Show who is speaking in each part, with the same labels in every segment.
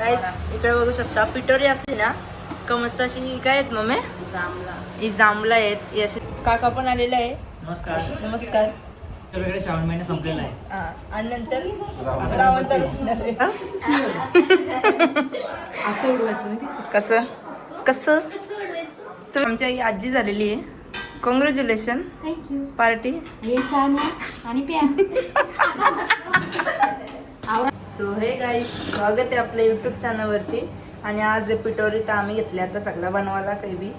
Speaker 1: काय इकडे बघू शकता. पिटोरी असते ना? का मस्त अशी काय आहेत मम्मी?
Speaker 2: जांभळा.
Speaker 1: ही जांभळं आहेत. ही अशी काका पण आलेला आहे.
Speaker 3: नमस्कार.
Speaker 1: नमस्कार.
Speaker 3: तर वेगळे श्रावण महिना संपलेला आहे.
Speaker 1: हा, आणि नंतर? रावण आहे.
Speaker 2: असं उडवायचं म्हणजे
Speaker 1: कसं? कसं? तर आमची आई आजी झालेली आहे. कॉंग्रॅच्युलेशन
Speaker 2: थँक्यू
Speaker 1: पार्टी
Speaker 2: हे छान आणि प्या.
Speaker 1: हे गाईज स्वागत आहे आपल्या यूट्यूब चॅनलवरती आणि आज पिटोरी तर आम्ही घेतले आता सगळं बनवायला काही बी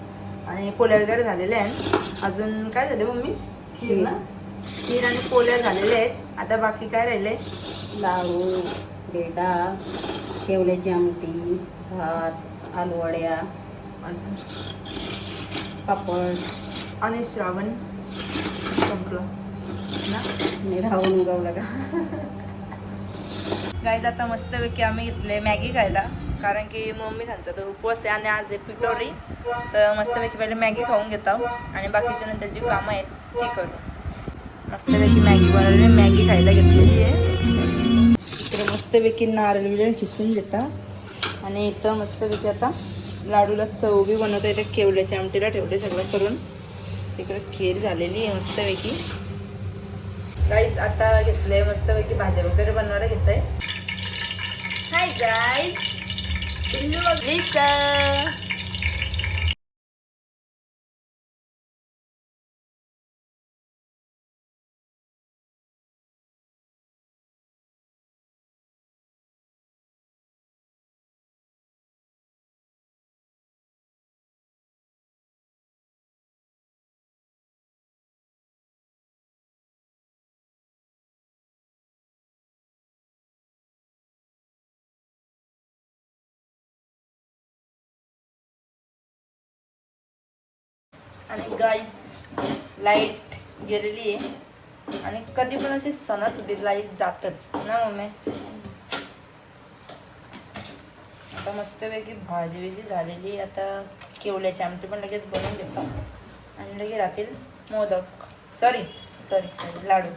Speaker 1: आणि पोळ्या वगैरे झालेल्या आहेत. अजून काय झाले मम्मी? खीर ना? खीर आणि पोळ्या झालेल्या आहेत. आता बाकी काय राहिले
Speaker 2: लाडू पेढा केवल्याची आमटी भात आलूवड्या पापड.
Speaker 1: आणि श्रावण. संपलं. ना?
Speaker 2: आणि राहून उगवलं का?
Speaker 1: गाईज आता मस्तपैकी आम्ही घेतले मॅगी खायला. कारण की मम्मी त्यांचा तर उपवास आहे आणि आज आहे पिटोरी तर मस्तपैकी पहिले मॅगी खाऊन घेतो आणि बाकीच्या नंतर जी कामं आहेत ती करू. मस्तपैकी मॅगी बनवली मॅगी खायला घेतलेली आहे. इकडे मस्तपैकी नारळ बिरळ खिसून घेता. आणि इथं मस्तपैकी आता लाडूला चव बी बनवता. येते केवल्याच्या आमटीला ठेवले सगळं करून. तिकडे खीर झालेली आहे मस्तपैकी. काहीच आता घेतलंय मस्तपैकी भाज्या वगैरे बनवायला घेतोय हाय गाईज लिसा आणि गाईज लाइट गेलेली आहे. आणि कधी पण अशी सणासुदीत लाइट जातच ना मम्मी? आता मस्तपैकी भाजी बिजी झालेली आहे. आता केवल्याची आमटी पण लगेच बनवून घेतो आणि लगेच राहतील modak. Sorry sorry sorry laddu.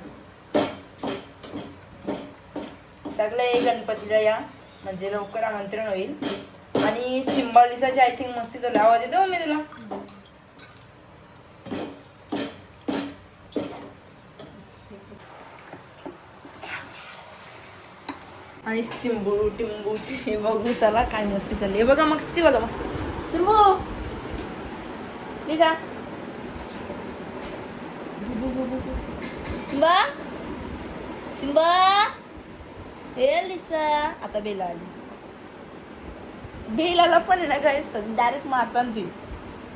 Speaker 1: सगळे गणपतीला या म्हणजे लवकर आमंत्रण होईल. आणि सिंबालिसाची आय थिंक मस्ती चालू आवाज येतो मी तुला? आणि सिंबू टिंबूची बघू चला काय मस्ती चालली. आहे बघा मस्ती बघा मस्ती. सिंबू लिसा सिंबा सिंबा हे लिसा आता बेला आली. बेलाला पण आहे ना काय डायरेक्ट मारताना ती.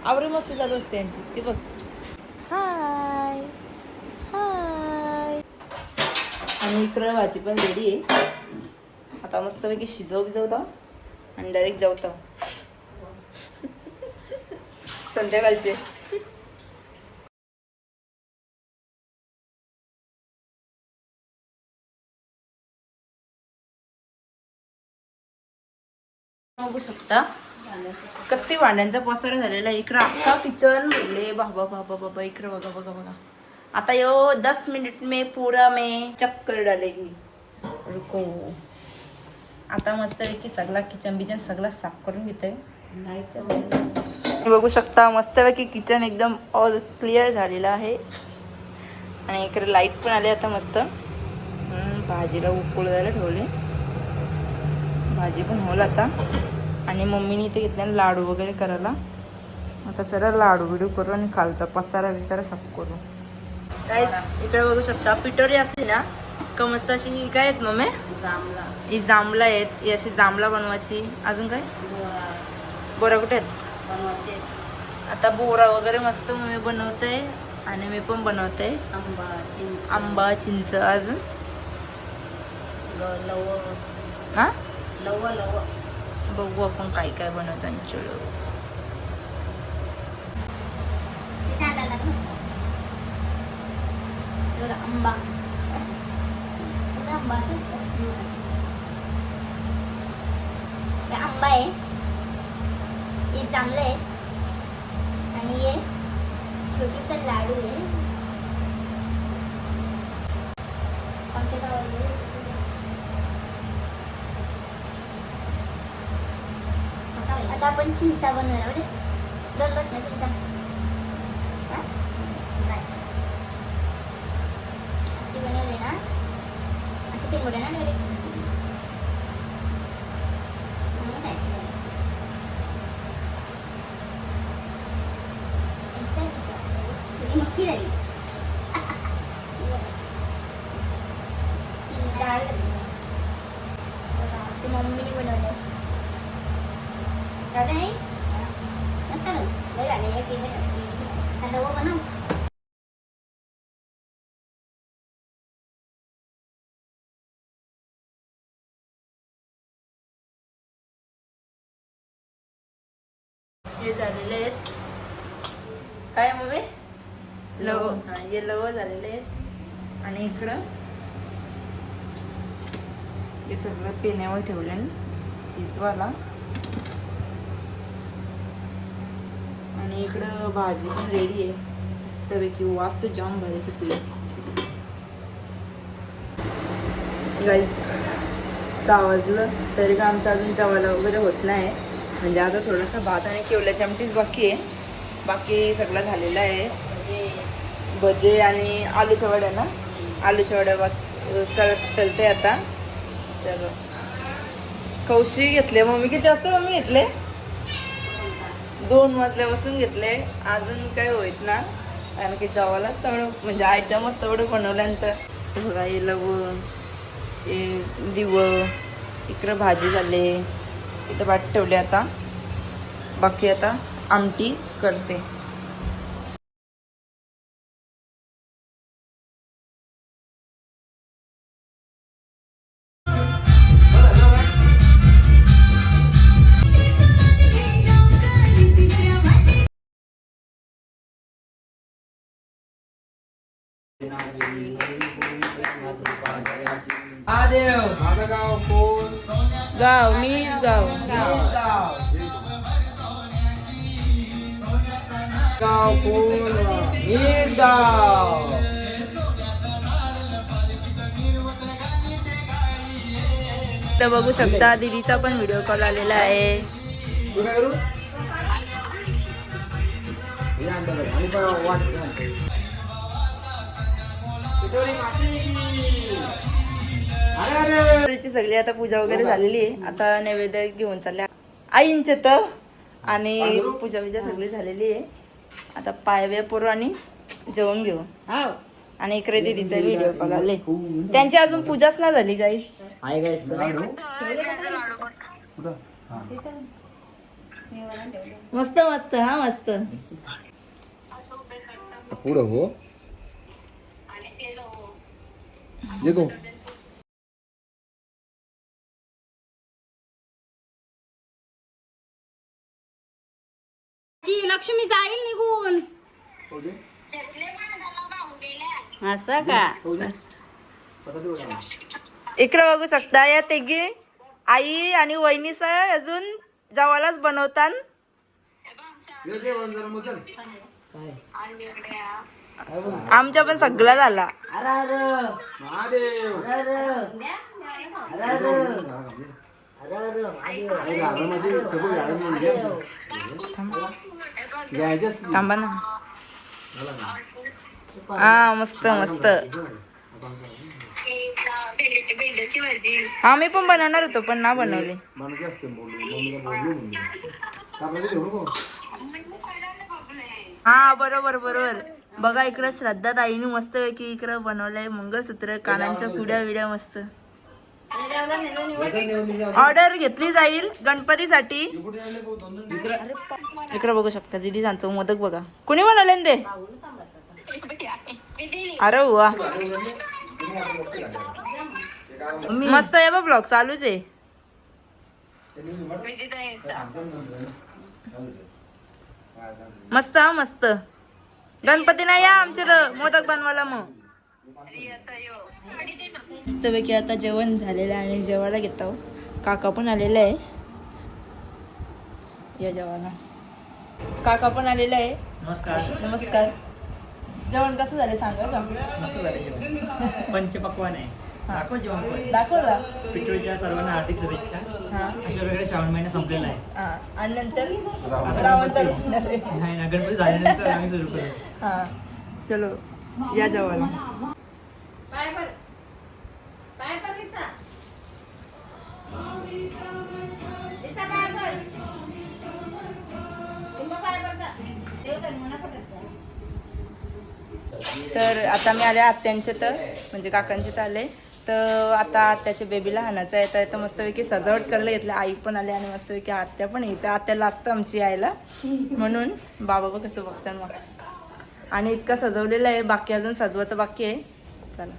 Speaker 1: आवरी मस्ती चालू असते यांची. ती बघ. हाय हाय आणि इकडं भाजी पण रेडी आहे. आता मस्तपैकी शिजव बिजवतो आणि डायरेक्ट जेवतो संध्याकाळचे. बघू शकता. कत्ती वांड्यांचा पसारा झालेला आहे. इकडं अख्खा किचन म्हणले बाबा बाबा बाबा. इकडं बघा बघा बघा. आता यो दस मिनिट में पूरा में चक्कर डालेगी. रुको. आता मस्तपैकी सगळा किचन बिचन सगळा साफ करून घेतोय
Speaker 2: लाईटच्या
Speaker 1: तुम्ही बघू शकता मस्तपैकी किचन एकदम ऑल क्लिअर झालेलं आहे. आणि इकडे लाइट पण आले आता मस्त. भाजीला उकळू द्यायला ठेवले. भाजी पण होईल आता. आणि मम्मीने इथे घेतल्या लाडू वगैरे करायला. आता सर लाडू बिडू करू आणि खालचा पसारा विसारा साफ करू. काय इकडे बघू शकता पिटोरी असते ना का मस्त अशी काय आहेत मम्मी.
Speaker 2: जांभळा.
Speaker 1: ही जांभळं आहेत ही अशी जांभळा बनवायची. अजून काय?
Speaker 2: बोरा.
Speaker 1: कुठे आहेत?
Speaker 2: बनवायचे
Speaker 1: आता बोरा वगैरे मस्त मी बनवते. आणि मी पण बनवते.
Speaker 2: आंबा चिंच.
Speaker 1: आंबा चिंच. अजून?
Speaker 2: लव.
Speaker 1: हा?
Speaker 2: Love love.
Speaker 1: बघू आपण काय काय बनवतो आणि चलो
Speaker 2: आंबा. आंबा
Speaker 4: आता आपण चिंचा बनवणार आहोत दोन बस ना चिंचा. हा? बस. अशी बनवली ना. अशी टिंबोडे ना डायरेक्ट नक्की झाली. डाळ आमची मम्मीने बनवलं. दादा नाही मस्त लय झाले एक आता वो बनव
Speaker 1: हे झालेले आहेत काय मम्मी लव हा हे लव झालेले आहेत आणि इकडं हे सगळं पिण्यावर ठेवले शिजवाला आणि इकडं भाजी पण रेडी आहे. मस्तपैकी वास्त जाम भारी सुटली गाई सहा वाजलं तरी का आमचं अजून जेवायला वगैरे होत नाही. म्हणजे आता थोडंसं भात आणि केवल्याची आमटीच बाकी आहे. बाकी सगळं झालेलं आहे. भजे आणि आलूच्या वड्या ना? आलूच्या वड्या बाक करत तलते आता. चलो. कौशी घेतले मम्मी किती वाजता मम्मी घेतले दोन वाजल्यापासून घेतले अजून काय होईत ना. कारण की जेवायलाच तेवढं म्हणजे आयटमच तेवढं बनवल्यानंतर बघा हे लवण हे दिव इकडं भाजी झाले. इथं वाट ठेवले आता. बाकी आता आमटी करते.
Speaker 3: माझं गाव कोण
Speaker 1: गाव मीच गाव.
Speaker 3: गाव गाव कोण? मीच गाव.
Speaker 1: इकडं बघू शकता दिदीचा पण व्हिडिओ कॉल आलेला आहे.
Speaker 3: हे वाट
Speaker 1: सगळी आता पूजा वगैरे झालेली आहे. आता नैवेद्य घेऊन चालले आईंचे तर. आणि पूजा बिजा सगळी झालेली आहे. आता पायव्या पुरू आणि जेवण घेऊ. आणि इकडे दिदीचा व्हिडिओ कॉल आले त्यांची अजून पूजाच ना झाली गाईस
Speaker 3: आहे गाईस
Speaker 1: मस्त मस्त हा मस्त.
Speaker 3: पुढं हो. ये गो।
Speaker 2: लक्ष्मी जाईल निघून. असं का?
Speaker 1: इकडे बघू शकता या तिघी आई आणि वहिनीच अजून जेवायलाच बनवतात. आमच्या पण सगळा झाला थांबा ना. हा मस्त मस्त. हा मी पण बनवणार होतो पण ना बनवले. हा बरोबर बरोबर. बघा इकडं श्रद्धा ताईने मस्त की इकडं बनवलंय मंगळसूत्र कानांच्या कुड्या विड्या मस्त. ऑर्डर घेतली जाईल गणपतीसाठी. इकडे. बघू शकता दिदी सांगतो मोदक बघा. कुणी बनवले न ते? अरे वा. मस्त आहे बा ब्लॉग चालूच आहे. मस्त हा मस्त. गणपती नाही या आमच्या इथं मोदक बनवायला मग. मस्तपैकी आता जेवण झालेलं आहे आणि जेवायला घेतो काका पण आलेला आहे. या जेवायला. काका पण आलेला आहे.
Speaker 3: नमस्कार.
Speaker 1: नमस्कार. जेवण कसं झालं सांगा का?
Speaker 3: मस्त झाले जेवण. पंचपक्वान आहे.
Speaker 5: दाखव जेवण पण.
Speaker 1: दाखवला
Speaker 5: पिठोरीच्या सर्वांना हार्दिक शुभेच्छा.
Speaker 1: हा.
Speaker 5: अशा प्रकारे श्रावण महिना संपलेला आहे.
Speaker 1: हा. आणि नंतर?
Speaker 5: आता
Speaker 1: रावण
Speaker 5: गणपती. नाही ना गणपती झाल्यानंतर आम्ही सुरू करू.
Speaker 1: हा. चलो या जेवायला.
Speaker 2: पाय पर पाय पर लिसा लिसा पाय पर तुम्ही पाय पर जा देव तर मना पटत
Speaker 1: तर आता मी आले आत्यांचे तर म्हणजे काकांचे तर आले. तर आता आत्याच्या बेबीला हाणायचं आहे तर मस्तपैकी सजावट करायला घेतलं आई पण आली आणि मस्तपैकी आत्या पण येते आत्याला असतं आमची यायला. म्हणून बाबा बघ कसं बघतात मग आणि इतकं सजवलेलं आहे. बाकी अजून सजवायचं बाकी आहे. चला.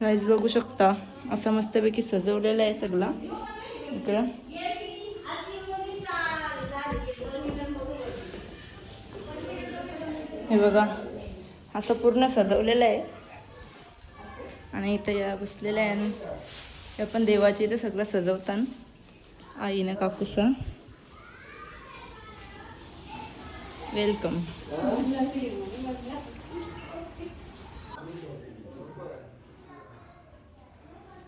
Speaker 1: गाईज बघू शकता. असं मस्तपैकी सजवलेलं आहे सगळं. इकडं. हे बघा. असं पूर्ण सजवलेलं आहे. आणि इथं या बसलेल्या आहे आणि या पण देवाचे इथे सगळं सजवतात आईनं काकूसा वेलकम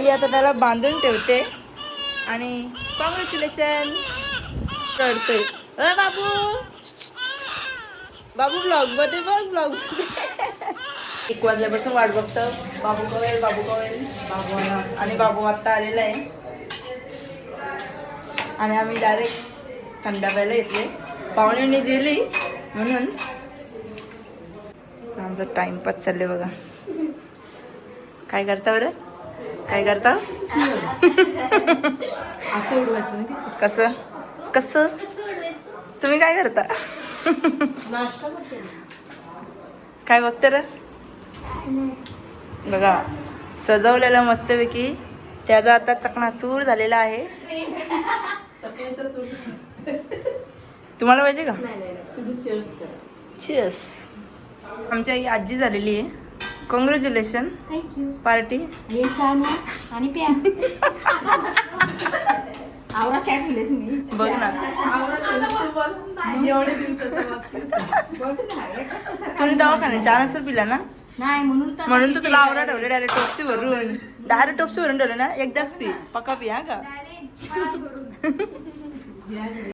Speaker 1: आई आता त्याला बांधून ठेवते. आणि कॉंग्रॅच्युलेशन रडतोय अ बाबू. बाबू ब्लॉगमध्ये बघ ब्लॉग एक वाजल्यापासून वाट बघतो. बाबू कवेल बाबू कवेल. बाबू आणि बाबू आत्ता आलेला आहे. आणि आम्ही डायरेक्ट थंडा प्यायला येतले पाहुणे गेली म्हणून. आमचा टाइमपास चालले बघा. काय करता बरं? काय करता?
Speaker 2: असं उडवायचं ना
Speaker 1: कसं? कसं? तुम्ही काय करता?
Speaker 2: नाश्ता करते
Speaker 1: काय बघते र? बघा सजवलेलं मस्तपैकी त्याचा आता चकनाचूर झालेला आहे. तुम्हाला पाहिजे का? चिअर्स आमची आई आजी झालेली आहे. कॉंग्रॅच्युलेशन
Speaker 2: थँक्यू
Speaker 1: पार्टी
Speaker 2: हे चहा न्या आणि प्या. आवरा चहा ठेवले तुम्ही.
Speaker 1: बघ ना.
Speaker 2: बघ. ना एकच कसं
Speaker 1: तुम्ही दवाखान्यात चहा नसेल पिला ना?
Speaker 2: नाही म्हणून तर
Speaker 1: म्हणून तर तुला आवडा ठेवले डायरेक्ट टोपची भरून डायरेक्ट टोपची भरून ठेवले ना? एकदाच पी. पक्का पी हा का?